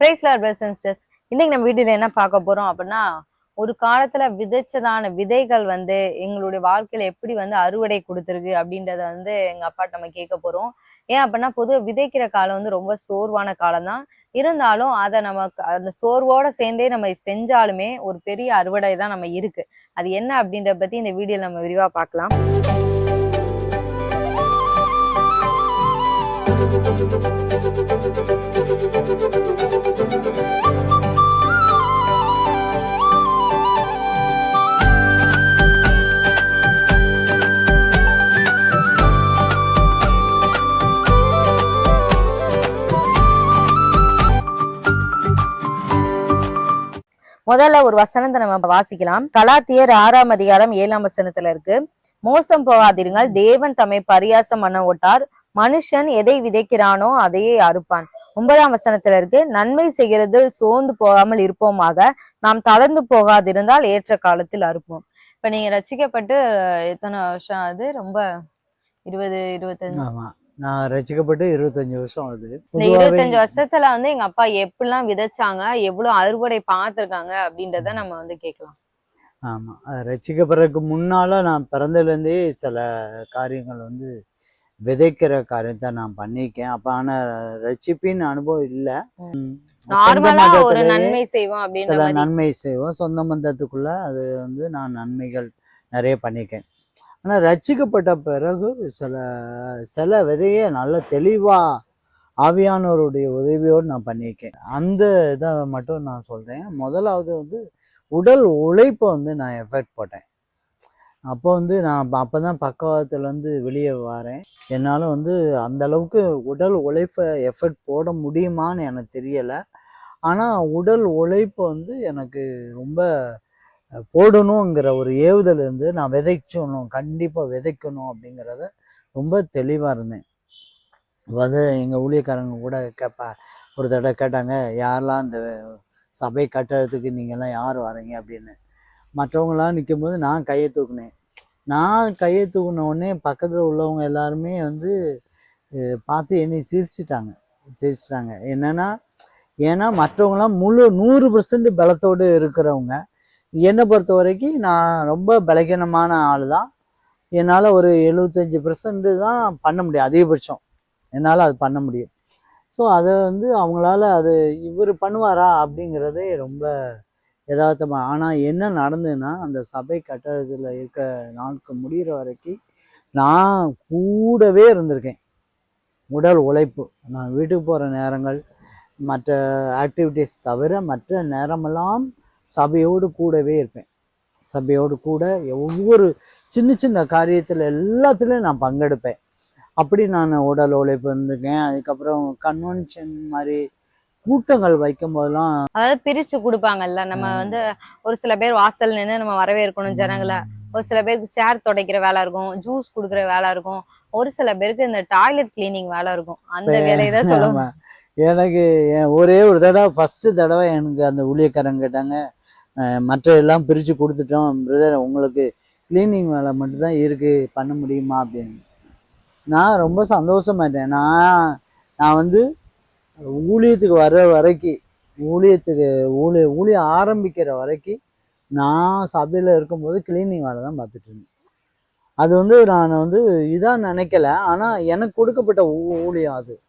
பிரைஸ்லார் பிரசன்ஸ்டர்ஸ் இன்னைக்கு நம்ம வீட்டில் என்ன பார்க்க போறோம் அப்படின்னா ஒரு காலத்துல விதைச்சதான விதைகள் வந்து எங்களுடைய வாழ்க்கையில எப்படி வந்து அறுவடை கொடுத்துருக்கு அப்படின்றத வந்து எங்க அப்பாட்ட நம்ம கேட்க போறோம். ஏன் அப்படின்னா பொதுவாக விதைக்கிற காலம் வந்து ரொம்ப சோர்வான காலம் தான் இருந்தாலும் அதை நமக்கு அந்த சோர்வோட சேர்ந்தே நம்ம செஞ்சாலுமே ஒரு பெரிய அறுவடை தான் நம்ம இருக்கு. அது என்ன அப்படின்றத பத்தி இந்த வீடியோ நம்ம விரிவா பார்க்கலாம். முதல்ல ஒரு வசனத்தை நம்ம வாசிக்கலாம். கலாத்தியர் ஆறாம் அதிகாரம் ஏழாம் வசனத்துல இருக்கு. மோசம் போகாதிருங்கள் தேவன் தம்மை பரியாசம் பண்ண ஓட்டார் மனுஷன் எதை விதைக்கிறானோ அதையே அறுப்பான். ஒன்பதாம் வசனத்துல இருக்கு நன்மை செய்கிறதில் சோர்ந்து போகாமல் இருப்போமாக நாம் தளர்ந்து போகாதிருந்தால் ஏற்ற காலத்தில் அறுப்போம். இப்ப நீங்க ரசிக்கப்பட்டு எத்தனை வருஷம் அது ரொம்ப இருபது இருபத்தஞ்சு. நான் ரசிக்கப்பட்டு இருபத்தஞ்சு வருஷம் ஆகுது. இருபத்தஞ்சு வருஷத்துல வந்து எங்க அப்பா எப்படிலாம் விதைச்சாங்க எவ்வளவு அறுவடை பார்த்திருக்காங்க அப்படின்றத நம்ம வந்து கேட்கலாம். ஆமா. ரசிக்கப்படுறதுக்கு முன்னால நான் பிறந்ததுலேருந்தே சில காரியங்கள் வந்து விதைக்கிற காரியத்தை நான் பண்ணியிருக்கேன். அப்ப ஆனா ரட்சிப்பின் அனுபவம் இல்லை. நார்மலா ஒரு நன்மை செய்வோம் அப்படின்ற சில நன்மை செய்வோம். சொந்த மந்தத்துக்குள்ள அது வந்து நான் நன்மைகள் நிறைய பண்ணியிருக்கேன். ஆனால் ரட்சிக்கப்பட்ட பிறகு சில சில விதையை நல்ல தெளிவாக ஆவியானவருடைய உதவியோடு நான் பண்ணியிருக்கேன். அந்த இதை மட்டும் நான் சொல்கிறேன் முதலாவது வந்து உடல் உழைப்பை வந்து நான் எஃபெக்ட் போட்டேன். அப்போ வந்து நான் அப்போ தான் பக்கவாதத்துலேருந்து வெளியே வரேன். என்னால் வந்து அந்த அளவுக்கு உடல் உழைப்பை எஃபெக்ட் போட முடியுமான்னு எனக்கு தெரியலை. ஆனால் உடல் உழைப்பு வந்து எனக்கு ரொம்ப போடணுங்கிற ஒரு ஏவுதல் இருந்து நான் விதைச்சணும் கண்டிப்பாக விதைக்கணும் அப்படிங்கிறத ரொம்ப தெளிவாக இருந்தேன். வந்து எங்கள் ஊழியக்காரங்க கூட கேட்பா ஒரு தடவை கேட்டாங்க யாரெல்லாம் இந்த சபை கட்டுறதுக்கு நீங்கள்லாம் யார் வரீங்க? அப்படின்னு. மற்றவங்களாம் நிற்கும் போது நான் கையை தூக்குனேன். நான் கையை தூக்குன உடனே பக்கத்தில் உள்ளவங்க எல்லாருமே வந்து பார்த்து என்னை சிரிச்சிட்டாங்க. சிரிச்சிட்டாங்க. என்னென்னா ஏன்னா மற்றவங்களாம் முழு நூறு பர்சன்ட் பலத்தோடு இருக்கிறவங்க. என்னை பொறுத்த வரைக்கும் நான் ரொம்ப பலகீனமான ஆள் தான் என்னால் ஒரு எழுபத்தஞ்சி பர்சன்ட் தான் பண்ண முடியும் அதிகபட்சம். என்னால் அது பண்ண முடியும். ஸோ அதை வந்து அவங்களால அது இவர் பண்ணுவாரா அப்படிங்கிறதே ரொம்ப யதார்த்தமாக ஆனால் என்ன நடந்ததுன்னா அந்த சபை கட்டடத்தில் இருக்க நாட்கள் முடிகிற வரைக்கும் நான் கூடவே இருந்திருக்கேன். உடல் உழைப்பு நான் வீட்டுக்கு போகிற நேரங்கள் மற்ற ஆக்டிவிட்டீஸ் தவிர மற்ற நேரமெல்லாம் சபையோடு கூடவே இருப்பேன். சபையோடு கூட ஒவ்வொரு சின்ன சின்ன காரியத்தில் எல்லாத்துலேயும் நான் பங்கெடுப்பேன். அப்படி நான் உடல் உழைப்பு இருந்திருக்கேன். அதுக்கப்புறம் கன்வென்ஷன் மாதிரி கூட்டங்கள் வைக்கும் போதெல்லாம் அதாவது பிரிச்சு கொடுப்பாங்கல்ல. நம்ம வந்து ஒரு சில பேர் வாசல் நின்று நம்ம வரவேற்கணும் ஜனங்களை. ஒரு சில பேருக்கு சேர் துடைக்கிற வேலை இருக்கும் ஜூஸ் குடுக்குற வேலை இருக்கும். ஒரு சில பேருக்கு இந்த டாய்லெட் கிளீனிங் வேலை இருக்கும். அந்த வேலையை தான் சொல்லுவாங்க ஆமா. எனக்கு என் ஒரே ஒரு தடவை ஃபஸ்ட்டு தடவை எனக்கு அந்த ஊழியக்காரங்க கேட்டாங்க மற்ற எல்லாம் பிரித்து கொடுத்துட்டோம் பிரதர் உங்களுக்கு க்ளீனிங் வேலை மட்டும்தான் இருக்குது பண்ண முடியுமா அப்படின்னு. நான் ரொம்ப சந்தோஷமாயிட்டேன் நான் நான் வந்து ஊழியத்துக்கு வர்ற வரைக்கும் ஊழியத்துக்கு ஊழிய ஊழியம் ஆரம்பிக்கிற வரைக்கும் நான் சபையில் இருக்கும்போது க்ளீனிங் வேலை தான் பார்த்துட்டு இருந்தேன். அது வந்து நான் வந்து இதாக நினைக்கல. ஆனால் எனக்கு கொடுக்கப்பட்ட ஊ- ஊழியம் அது.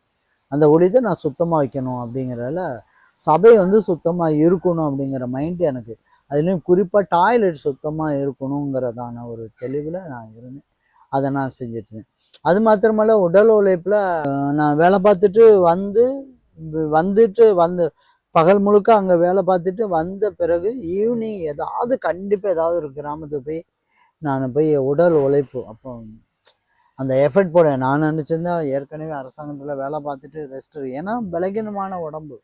அந்த ஊழியத்தை நான் சுத்தமாக வைக்கணும் அப்படிங்கிறதால சபை வந்து சுத்தமாக இருக்கணும் அப்படிங்கிற மைண்ட் எனக்கு. அதுலேயும் குறிப்பாக டாய்லெட் சுத்தமாக இருக்கணுங்கிறதான ஒரு தெளிவில் நான் இருந்தேன். அதை நான் செஞ்சுட்டு இருந்தேன் அது மாத்திரமல்ல உடல் உழைப்பில் நான் வேலை பார்த்துட்டு வந்து வந்துட்டு வந்து பகல் முழுக்க அங்கே வேலை பார்த்துட்டு வந்த பிறகு ஈவினிங் ஏதாவது கண்டிப்பாக ஏதாவது ஒரு கிராமத்துக்கு போய் நான் போய் உடல் உழைப்பு அப்போ அந்த எஃபர்ட் போட நான் நினச்சிருந்தா ஏற்கனவே அரசாங்கத்தில் வேலை பார்த்துட்டு ரெஸ்ட் ஏன்னா பலகீனமான உடம்பு.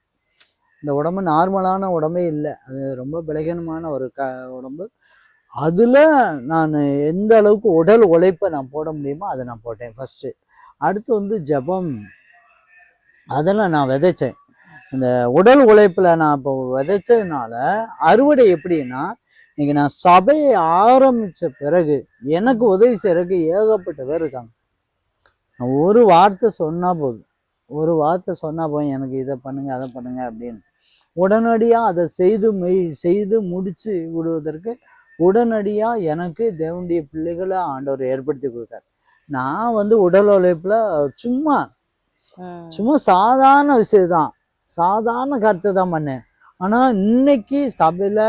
இந்த உடம்பு நார்மலான உடம்பே இல்லை. அது ரொம்ப பலகீனமான ஒரு க உடம்பு. அதில் நான் எந்த அளவுக்கு உடல் உழைப்பை நான் போட முடியுமோ அதை நான் போட்டேன் ஃபஸ்ட்டு அடுத்து வந்து ஜெபம். அதெல்லாம் நான் விதைச்சேன். இந்த உடல் உழைப்பில் நான் இப்போ விதைச்சதுனால அறுவடை எப்படின்னா இன்னைக்கு நான் சபையை ஆரம்பித்த பிறகு எனக்கு உதவி செய்கிறதுக்கு ஏகப்பட்ட பேர் இருக்காங்க. நான் ஒரு வார்த்தை சொன்னால் போதும். ஒரு வார்த்தை சொன்னால் போதும். எனக்கு இதை பண்ணுங்கள் அதை பண்ணுங்கள் அப்படின்னு. உடனடியாக அதை செய்து மெய் செய்து முடிச்சு விடுவதற்கு உடனடியாக எனக்கு தேவனுடைய பிள்ளைகளை ஆண்டவர் ஏற்படுத்தி கொடுத்தார். நான் வந்து உடல் உழைப்பில் சும்மா. சும்மா சாதாரண விஷயம்தான். சாதாரண கருத்தை தான் பண்ணேன். ஆனால் இன்னைக்கு சபையில்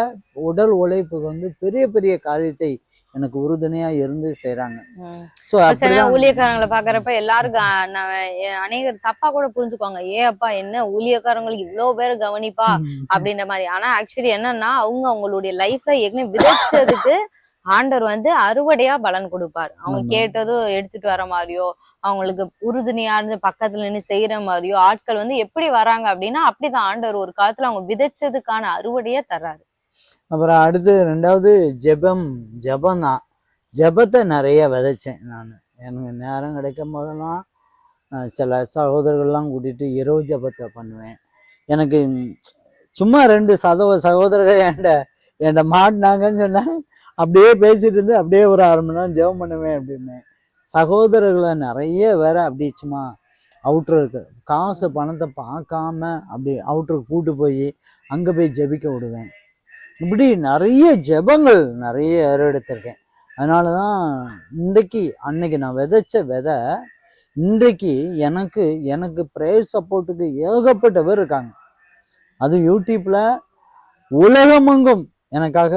உடல் உழைப்புக்கு வந்து பெரிய பெரிய காரியத்தை எனக்கு உறுதுணையாக இருந்து செய்கிறாங்க ம். ஸோ ஊழியக்காரங்களை பாக்குறப்ப எல்லாரும் அநேகர் தப்பா கூட புரிஞ்சுக்குவாங்க. ஏ அப்பா என்ன ஊழியக்காரங்களுக்கு இவ்வளவு பேர் கவனிப்பா? அப்படின்ற மாதிரி. ஆனா ஆக்சுவலி என்னன்னா அவங்க அவங்களுடைய லைஃப்ல ஏற்கனவே விதைச்சதுக்கு ஆண்டவர் வந்து அறுவடையா பலன் கொடுப்பார். அவங்க. கேட்டதும் எடுத்துட்டு வர மாதிரியோ அவங்களுக்கு உறுதுணையா இருந்து பக்கத்துல நின்று செய்யற மாதிரியோ ஆட்கள் வந்து எப்படி வராங்க அப்படின்னா அப்படிதான் ஆண்டவர் ஒரு காலத்துல அவங்க விதைச்சதுக்கான அறுவடையை தர்றாரு. அப்புறம் அடுத்து ரெண்டாவது ஜெபம் ஜெபம் தான். ஜெபத்தை நிறைய விதைச்சேன் நான். எனக்கு நேரம் கிடைக்கும் போதெல்லாம் சில சகோதரர்கள்லாம் கூட்டிகிட்டு இரவு ஜெபத்தை பண்ணுவேன். எனக்கு சும்மா ரெண்டு சதவ சகோதரர்கள் என்கிட்ட என்கிட்ட மாட்டினாங்கன்னு சொன்னேன் அப்படியே பேசிட்டு இருந்து அப்படியே ஒரு அரை மணி நேரம் ஜெபம் பண்ணுவேன் அப்படின்னு சகோதரர்களை நிறைய வேற அப்படி சும்மா அவுட்ருக்கு காசு பணத்தை பார்க்காம அப்படி அவுட்ருக்கு கூட்டு போய் அங்கே போய் ஜெபிக்க விடுவேன். இப்படி நிறைய ஜெபங்கள் நிறைய ஏறெடுத்திருக்கேன். அதனால தான் இன்றைக்கு அன்னைக்கு நான் விதைச்ச விதை இன்றைக்கு எனக்கு எனக்கு ப்ரேயர் சப்போர்ட்டுக்கு ஏகப்பட்ட பேர் இருக்காங்க. அது யூடியூப்பில் உலகமெங்கும் எனக்காக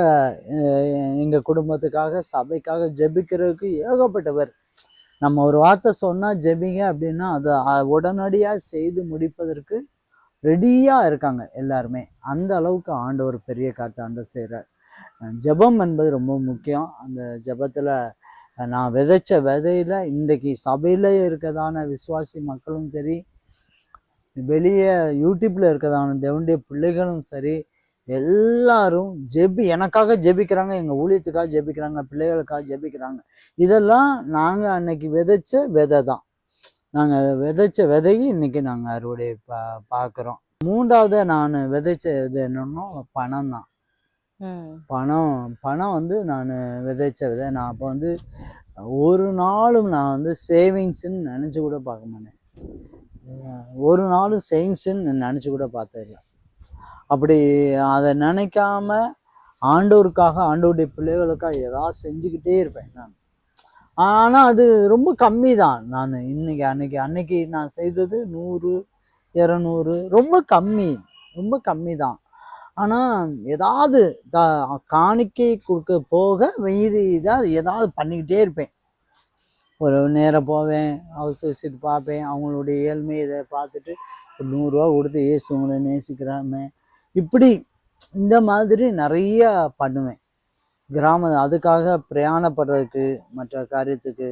எங்கள் குடும்பத்துக்காக சபைக்காக ஜெபிக்கிறதுக்கு ஏகப்பட்ட பேர் நம்ம ஒரு வார்த்தை சொன்னால் ஜெபிங்க அப்படின்னா அதை உடனடியாக செய்து முடிப்பதற்கு ரெடியாக இருக்காங்க எல்லாருமே. அந்த அளவுக்கு ஆண்டவர் பெரிய காத்தாண்ட செய்கிறார் ஜெபம் என்பது ரொம்ப முக்கியம். அந்த ஜெபத்தில் நான் விதைச்ச விதையில் இன்றைக்கு சபையில் இருக்கதான விசுவாசி மக்களும் சரி வெளியே யூடியூப்பில் இருக்கதான தேவனுடைய பிள்ளைகளும் சரி எல்லாரும் ஜெபி எனக்காக ஜெபிக்கிறாங்க எங்கள் ஊழியத்துக்காக ஜெபிக்கிறாங்க பிள்ளைகளுக்காக ஜெபிக்கிறாங்க. இதெல்லாம் நாங்கள் அன்னைக்கு விதைச்ச விதை தான் நாங்க விதைச்ச விதையை இன்னைக்கு நாங்க அறுவடை பா பார்க்குறோம் மூன்றாவது நான் விதைச்ச இது என்னன்னா பணம் தான். பணம் பணம் வந்து நான் விதைச்ச விதை. நான் அப்போ வந்து ஒரு நாளும் நான் வந்து சேவிங்ஸ்ன்னு நினச்சி கூட பார்க்க மாட்டேன். ஒரு நாளும் சேவிங்ஸ்ன்னு நினச்சி கூட பார்த்ததில்ல அப்படி அதை நினைக்காம ஆண்டவருக்காக ஆண்டவருடைய பிள்ளைகளுக்காக ஏதாவது செஞ்சுக்கிட்டே இருப்பேன் நான். ஆனால் அது ரொம்ப கம்மி தான் நான் இன்னைக்கு அன்னைக்கு அன்னைக்கு நான் செய்தது நூறு இரநூறு ரொம்ப கம்மி ரொம்ப கம்மி தான் ஆனால் ஏதாவது த காணிக்கை கொடுக்க போக மீதி இதாக ஏதாவது பண்ணிக்கிட்டே இருப்பேன். ஒரு நேரம் போவேன் ஹவுஸ் விசிட் பார்ப்பேன் அவங்களுடைய ஏழ்மை இதை பார்த்துட்டு ஒரு நூறுரூவா கொடுத்து ஏசுவங்களை நேசிக்கிறாமே இப்படி இந்த மாதிரி நிறைய பண்ணுவேன். கிராம அதுக்காக பிரயாணப்படுறதுக்கு மற்ற காரியத்துக்கு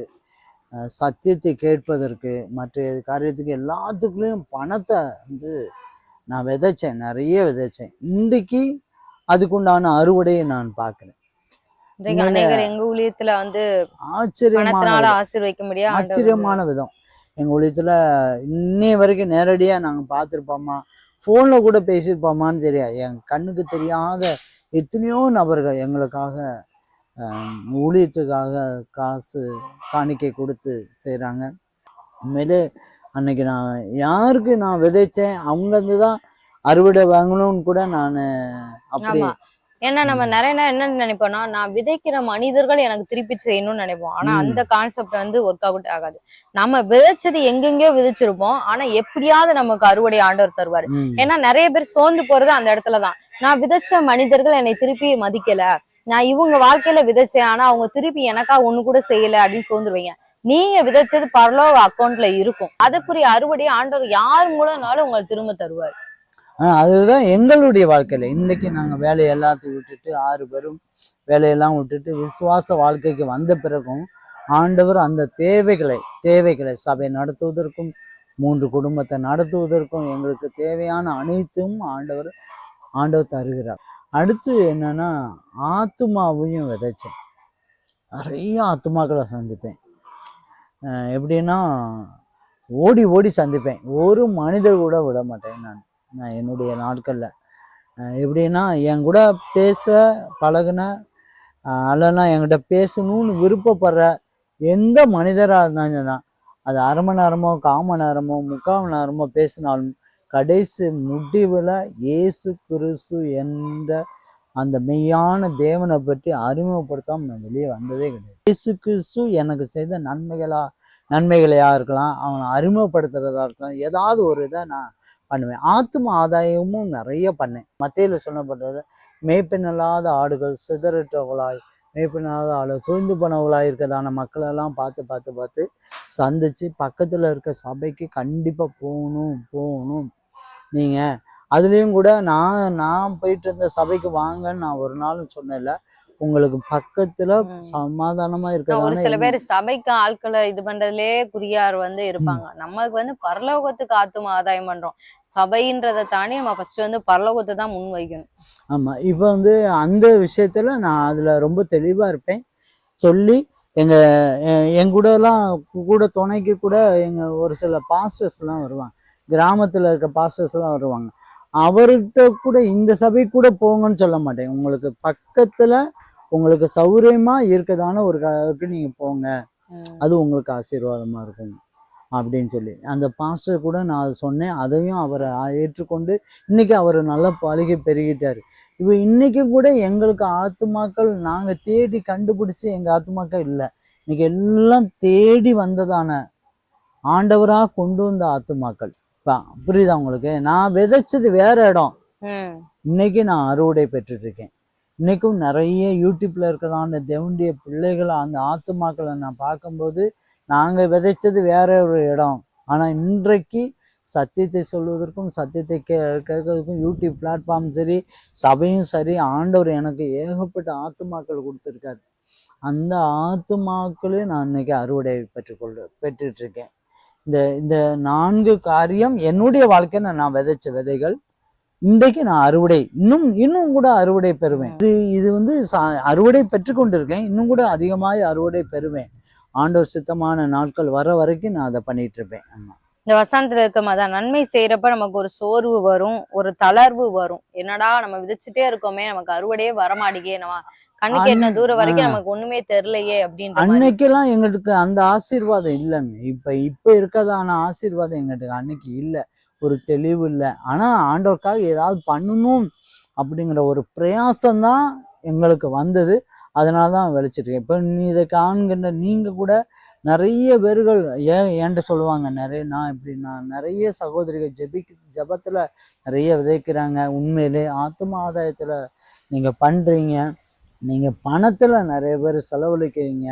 சத்தியத்தை கேட்பதற்கு மற்ற காரியத்துக்கு எல்லாத்துக்குள்ளேயும் பணத்தை வந்து நான் விதைச்சேன் நிறைய விதைச்சேன். இன்றைக்கு அதுக்குண்டான அறுவடையை நான் பார்க்குறேன். எங்க ஊழியத்துல வந்து ஆச்சரியமான ஆச்சரியமான விதம். எங்கள் ஊழியத்தில் இன்னைய வரைக்கும் நேரடியாக நாங்கள் பார்த்துருப்போமா? ஃபோனில் கூட பேசியிருப்போமான்னு தெரியாது. என் கண்ணுக்கு தெரியாத எத்தனையோ நபர்கள் எங்களுக்காக ஊழியத்துக்காக காசு காணிக்கை கொடுத்து செய்கிறாங்க உண்மையிலே அன்னைக்கு நான் யாருக்கு நான் விதைச்சேன் அவங்க இருந்து தான் அறுவடை வாங்கணும்னு கூட நான் அப்படி ஏன்னா நம்ம நிறைய நேரம் என்ன நினைப்போம்னா நான் விதைக்கிற மனிதர்கள் எனக்கு திருப்பி செய்யணும்னு நினைப்போம். ஆனா. அந்த கான்செப்ட் வந்து ஒர்க் அவுட் ஆகாது. நம்ம விதைச்சது எங்கெங்கயோ விதைச்சிருப்போம். ஆனா எப்படியாவது நமக்கு அறுவடை ஆண்டவர் தருவாரு. ஏன்னா நிறைய பேர் சோர்ந்து போறது அந்த இடத்துலதான் நான் விதைச்ச மனிதர்கள் என்னை திருப்பி மதிக்கல. நான் இவங்க வாழ்க்கையில விதைச்சேன் ஆனா அவங்க திருப்பி எனக்கா ஒண்ணு கூட செய்யல அப்படின்னு சோர்ந்துருவீங்க. நீங்க விதைச்சது பரலோக அக்கௌண்ட்ல இருக்கும். அதுக்குரிய அறுவடையை ஆண்டவர் யார் மூலம்னாலும் உங்களுக்கு திரும்ப தருவார். அதுதான் எங்களுடைய வாழ்க்கையில. இன்னைக்கு நாங்க வேலையை எல்லாத்தையும் விட்டுட்டு ஆறு பேரும் வேலையெல்லாம் விட்டுட்டு விசுவாச வாழ்க்கைக்கு வந்த பிறகும் ஆண்டவர் அந்த தேவைகளை தேவைகளை சபை நடத்துவதற்கும் மூன்று குடும்பத்தை நடத்துவதற்கும் எங்களுக்கு தேவையான அனைத்தும் ஆண்டவர் ஆண்டவர் தருகிறார். அடுத்து என்னன்னா ஆத்துமாவையும் விதைச்சேன். நிறைய ஆத்துமாக்களை சந்திப்பேன். எப்படின்னா ஓடி ஓடி சந்திப்பேன். ஒரு மனிதர் கூட விட மாட்டேன் நான். நான் என்னுடைய நாட்களில். எப்படின்னா என் கூட பேச பழகுன அல்லனா என்கிட்ட பேசணும்னு விருப்பப்படுற எந்த மனிதராக இருந்தாலும் தான். அது அரை மணி நேரமோ கால் மணி நேரமோ முக்கால் மணி நேரமோ பேசினாலும் கடைசி முடிவில் இயேசு கிறிஸ்து என்ற அந்த மெய்யான தேவனை பற்றி அறிமுகப்படுத்தாமல் நான் வெளியே வந்ததே கிடையாது. இயேசு கிறிஸ்து எனக்கு செய்த நன்மைகளா நன்மைகளையாக இருக்கலாம் அவனை அறிமுகப்படுத்துறதா இருக்கலாம் ஏதாவது ஒரு இதை நான் பண்ணுவேன். ஆத்தும ஆதாயமும் நிறைய பண்ணேன். மத்தியில் சொல்லப்பட்டது மேய்ப்பினல்லாத ஆடுகள் சிதறட்டவளாய் மேய்ப்பினாத ஆடு தூய்ந்து போனவளாய் இருக்கிறதான மக்களெல்லாம் பார்த்து பார்த்து பார்த்து சந்திச்சு பக்கத்தில் இருக்க சபைக்கு கண்டிப்பாக போகணும் போகணும். நீங்கள் அதுலேயும் கூட நான் நான் போயிட்டு இருந்த சபைக்கு வாங்கன்னு நான் ஒரு நாளும் சொன்னேன்ல உங்களுக்கு பக்கத்தில் ம். சமாதானமாக ஒரு சில பேர் சபைக்கு ஆட்களை இது பண்றதுலயே குறியார் வந்து இருப்பாங்க. நமக்கு வந்து பரலோகத்துக்கு ஆத்தும ஆதாயம் பண்றோம். சபைன்றதை தாண்டி நம்ம ஃபர்ஸ்ட் வந்து பரலோகத்தை தான் முன் வைக்கணும். ஆமாம் இப்போ வந்து அந்த விஷயத்தில் நான் அதில் ரொம்ப தெளிவாக இருப்பேன். சொல்லி எங்கள் என் கூடலாம் கூட துணைக்கு கூட எங்கள் ஒரு சில பாஸ்டர்ஸ்லாம் வருவாங்க. கிராமத்தில் இருக்க பாஸ்டர்ஸ்லாம் வருவாங்க. அவர்கிட்ட கூட இந்த சபை கூட போங்கன்னு சொல்ல மாட்டேன். உங்களுக்கு பக்கத்தில் உங்களுக்கு சௌகரியமாக இருக்கதான ஒரு கக்கு நீங்கள் போங்க. அது உங்களுக்கு ஆசீர்வாதமாக இருக்கும். அப்படின்னு சொல்லி. அந்த பாஸ்டர் கூட நான் சொன்னேன். அதையும் அவர் ஏற்றுக்கொண்டு இன்னைக்கு அவர் நல்ல பழகி பெருகிட்டார். இப்போ இன்னைக்கு கூட எங்களுக்கு ஆத்துமாக்கள் நாங்கள் தேடி கண்டுபிடிச்சி எங்கள் ஆத்துமாக்கள் இல்லை. இன்னைக்கு எல்லாம் தேடி வந்ததான ஆண்டவராக கொண்டு வந்த ஆத்துமாக்கள். இப்போ புரியுதா உங்களுக்கு? நான் விதைச்சது வேற இடம். இன்னைக்கு நான் அறுவடை பெற்றுட்டு இருக்கேன் இன்னைக்கும் நிறைய யூடியூப்ல இருக்கிறான தேவனுடைய பிள்ளைகளை அந்த ஆத்துமாக்களை நான் பார்க்கும்போது நாங்க விதைச்சது வேற ஒரு இடம். ஆனா இன்றைக்கு சத்தியத்தை சொல்வதற்கும் சத்தியத்தை கே கேட்கறதுக்கும் யூடியூப் பிளாட்ஃபார்ம் சரி சபையும் சரி ஆண்டவர் எனக்கு ஏகப்பட்ட ஆத்துமாக்கள் கொடுத்துருக்காரு. அந்த ஆத்துமாக்களே நான் இன்னைக்கு அறுவடை பெற்றுக்கொள்ள பெற்றுட்டு இருக்கேன் இந்த இந்த நான்கு காரியம் என்னுடைய வாழ்க்கையில நான் விதைச்ச விதைகள். இன்றைக்கு நான் அறுவடை இன்னும் இன்னும் கூட அறுவடை பெறுவேன். இது இது வந்து அறுவடை பெற்று கொண்டிருக்கேன். இன்னும் கூட அதிகமாய் அறுவடை பெறுவேன். ஆண்டோர் சித்தமான நாட்கள் வர வரைக்கும் நான் அதை பண்ணிட்டு இருப்பேன். ஆமா. இந்த வசந்தத்தில் இருக்க மாதிரி நன்மை செய்யறப்ப நமக்கு ஒரு சோர்வு வரும் ஒரு தளர்வு வரும். என்னடா நம்ம விதைச்சிட்டே இருக்கோமே நமக்கு அறுவடையே வரமாட்டேங்கே நம்ம கண்ணுக்கு என்ன தூரம் வரைக்கும். நமக்கு ஒண்ணுமே தெரியலையே அப்படின்ற மாதிரி. அன்னைக்கெல்லாம் எங்களுக்கு அந்த ஆசீர்வாதம் இல்லைங்க. இப்ப இப்ப இருக்கதான ஆசீர்வாதம் எங்களுக்கு அன்னைக்கு இல்லை. ஒரு தெளிவு இல்லை. ஆனா ஆண்டவருக்காக ஏதாவது பண்ணணும் அப்படிங்கிற ஒரு பிரயாசம் தான் எங்களுக்கு வந்தது. அதனால தான் விளைச்சிட்டு இருக்கேன். இப்போ நீ இதை காண்கின்ற நீங்க கூட நிறைய பேர்கள் ஏன் என்கிட்ட சொல்லுவாங்க நிறைய நான் இப்படி நான் நிறைய சகோதரிகள் ஜெபிக்க ஜெபத்துல நிறைய விதைக்கிறாங்க. உண்மையிலே ஆத்ம ஆதாயத்துல நீங்க பண்றீங்க. நீங்கள் பணத்தில் நிறைய பேர் செலவழிக்கிறீங்க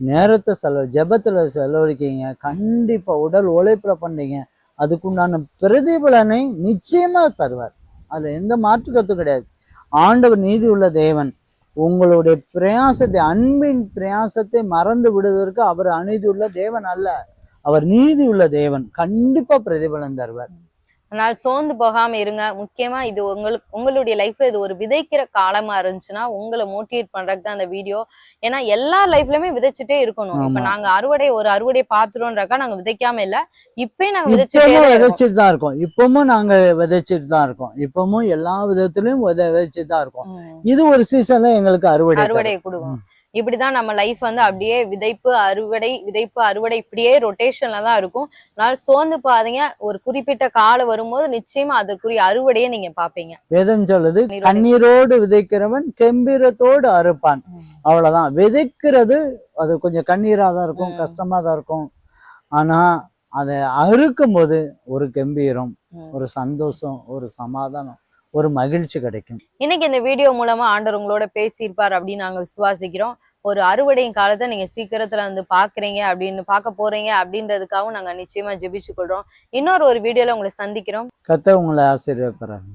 நேரத்தை செலவு ஜபத்தில் செலவழிக்கிறீங்க கண்டிப்பாக உடல் உழைப்பில் பண்ணுறீங்க அதுக்குண்டான பிரதிபலனை நிச்சயமாக தருவார். அதில் எந்த மாற்று கருத்தும் கிடையாது. ஆண்டவர் நீதி உள்ள தேவன். உங்களுடைய பிரயாசத்தை அன்பின் பிரயாசத்தை மறந்து விடுவதற்கு அவர் அநீதி உள்ள தேவன் அல்ல. அவர் நீதி உள்ள தேவன். கண்டிப்பாக பிரதிபலன் தருவார். அதனால சோர்ந்து போகாம இருங்க. முக்கியமா இது உங்களுக்கு உங்களுடைய லைஃப்ல இது ஒரு விதைக்கிற காலமா இருந்துச்சுன்னா உங்களை மோட்டிவேட் பண்றதுக்கு தான் அந்த வீடியோ ஏன்னா எல்லா லைஃப்லயுமே விதைச்சிட்டே இருக்கணும். இப்ப. நாங்க அறுவடை ஒரு அறுவடை பாத்துறோம்ன்றக்கா நாங்க விதைக்காம இல்ல. இப்பயும் நாங்க விதைச்சிட்டே. விதைச்சிட்டு தான் இருக்கோம். இப்பவும் நாங்க விதைச்சிட்டு தான் இருக்கோம். இப்பவும் எல்லா விதத்திலயும் விதை விதைச்சிட்டு தான் இருக்கோம். இது ஒரு சீசன்ல எங்களுக்கு அறுவடை. அறுவடை கொடுக்கும். இப்படிதான் நம்ம லைஃப் வந்து அப்படியே விதைப்பு அறுவடை விதைப்பு அறுவடை இப்படியே ரொட்டேஷன்ல தான் இருக்கும். அதனால சோர்ந்து பாதீங்க ஒரு குறிப்பிட்ட காலம் வரும்போது நிச்சயமா அதற்குரிய அறுவடையை நீங்க பாப்பீங்க வேதம் சொல்லுது கண்ணீரோடு- விதைக்கிறவன் கெம்பீரத்தோடு அறுப்பான். அவ்வளவுதான். விதைக்கிறது அது கொஞ்சம் கண்ணீரா தான் இருக்கும். கஷ்டமா தான் இருக்கும். ஆனா அதை அறுக்கும் போது ஒரு கம்பீரம். ஒரு சந்தோஷம் ஒரு சமாதானம். ஒரு மகிழ்ச்சி கிடைக்கும். இன்னைக்கு இந்த வீடியோ மூலமா ஆண்டவர் உங்களோட பேசியிருப்பார் அப்படின்னு நாங்க விசுவாசிக்கிறோம். ஒரு அறுவடையின் காலத்தை நீங்க சீக்கிரத்துல வந்து பாக்குறீங்க அப்படின்னு பார்க்க போறீங்க அப்படின்றதுக்காகவும் நாங்க நிச்சயமா ஜெபிச்சு கொள்றோம். இன்னொரு ஒரு வீடியோல உங்களை சந்திக்கிறோம். கத்த உங்களை ஆசீர்வதிப்பாராங்க